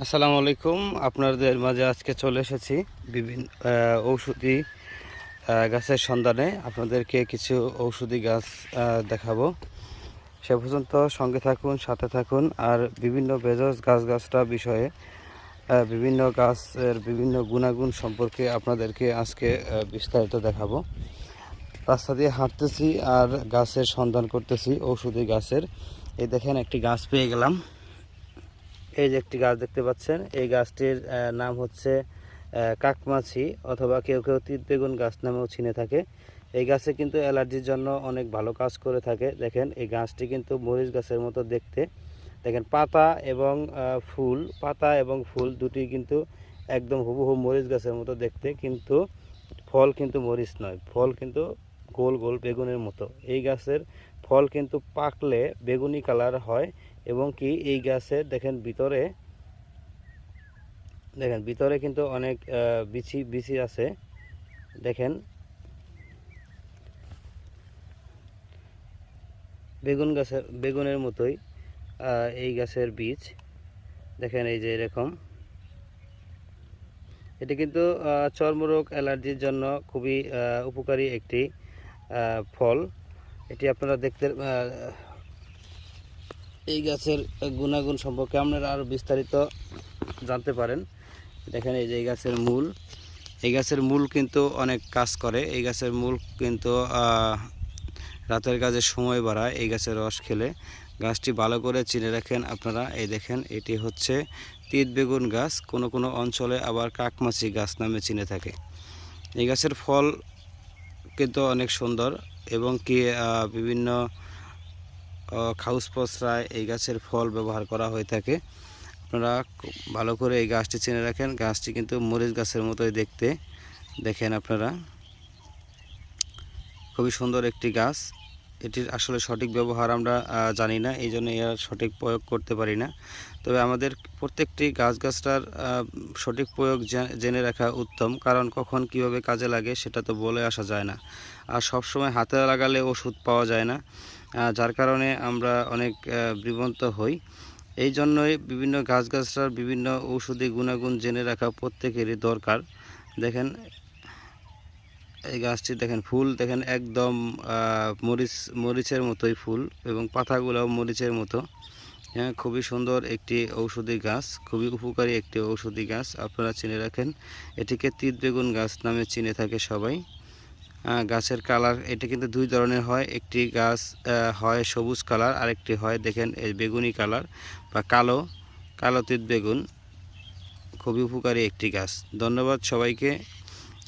আসসালামু আলাইকুম। আপনাদের মাঝে আজকে চলে এসেছি বিভিন্ন ঔষধি গাছের সন্ধানে। আপনাদেরকে কিছু ঔষধি গাছ দেখাবো। সে পর্যন্ত সঙ্গে থাকুন, সাথে থাকুন। আর বিভিন্ন বেজস গাছ গাছটা বিষয়ে বিভিন্ন গাছের বিভিন্ন গুণাগুণ সম্পর্কে আপনাদেরকে আজকে বিস্তারিত দেখাবো। রাস্তা দিয়ে হাঁটতেছি আর গাছের সন্ধান করতেছি ঔষধি গাছের। এই দেখেন, একটি গাছ পেয়ে গেলাম। এই যে একটি গাছ দেখতে পাচ্ছেন, এই গাছটির নাম হচ্ছে কাকমাছি অথবা কেউ কেউ তিত বেগুন গাছ নামেও চিনে থাকে। এই গাছে কিন্তু অ্যালার্জির জন্য অনেক ভালো কাজ করে থাকে। দেখেন, এই গাছটি কিন্তু মরিচ গাছের মতো দেখতে। দেখেন, পাতা এবং ফুল, পাতা এবং ফুল দুটি কিন্তু একদম হুবহু মরিচ গাছের মতো দেখতে, কিন্তু ফল কিন্তু মরিচ নয়। ফল কিন্তু গোল গোল বেগুনের মতো। এই গাছের ফল কিন্তু পাকলে বেগুনি কালার হয় এবং কি এই গাছে দেখেন ভিতরে দেখেন ভিতরে কিন্তু অনেক বিচি বিচি আছে। দেখেন, বেগুন গাছের, বেগুনের মতোই এই গাছের বীজ। দেখেন এই যে এরকম। এটি কিন্তু চর্মরোগ অ্যালার্জির জন্য খুবই উপকারী একটি ফল। এটি আপনারা দেখতে এই গাছের গুণাগুণ সম্পর্কে আপনারা আরও বিস্তারিত জানতে পারেন। দেখেন এই যে এই গাছের মূল। এই গাছের মূল কিন্তু অনেক কাজ করে। এই গাছের মূল কিন্তু রাতের কাজে সময় বাড়ায় এই গাছের রস খেলে। গাছটি ভালো করে চিনে রাখেন আপনারা। এই দেখেন, এটি হচ্ছে তিত বেগুন গাছ। কোনো কোনো অঞ্চলে আবার কাকমাছি গাছ নামে চিনে থাকে। এই গাছের ফল কিন্তু অনেক সুন্দর এবং কি বিভিন্ন খাউস পসরায় এই গাছের ফল ব্যবহার করা হয়ে থাকে। আপনারা ভালো করে এই গাছটি চিনে রাখেন। গাছটি কিন্তু মরিচ গাছের মতোই দেখতে। দেখেন আপনারা। খুবই সুন্দর একটি গাছ। এটির আসলে সঠিক ব্যবহার আমরা জানি না এই জন্য এর সঠিক প্রয়োগ করতে পারি না। তবে আমাদের প্রত্যেকটি গাছগাছটার সঠিক প্রয়োগ জেনে রাখা উত্তম, কারণ কখন কীভাবে কাজে লাগে সেটা তো বলে আসা যায় না। আর সবসময় হাতে লাগালে ওষুধ পাওয়া যায় না যার কারণে আমরা অনেক বিভ্রান্ত হই। এই জন্যই বিভিন্ন গাছগাছটার বিভিন্ন ঔষধি গুণাগুণ জেনে রাখা প্রত্যেকেরই দরকার। দেখেন এই গাছটি দেখেন, ফুল দেখেন, একদম মরিচ, মরিচের মতোই ফুল এবং পাতাগুলোও মরিচের মতো। হ্যাঁ খুবই সুন্দর একটি ঔষধি গাছ, খুবই উপকারী একটি ঔষধি গাছ, আপনারা চিনে রাখেন। এটিকে তিত বেগুন গাছ নামে চিনে থাকে সবাই। গাছের কালার, এটি কিন্তু দুই ধরনের হয়, একটি গাছ হয় সবুজ কালার, আরেকটি হয় দেখেন এই বেগুনি কালার বা কালো কালো তিত বেগুন। খুবই উপকারী একটি গাছ। ধন্যবাদ সবাইকে।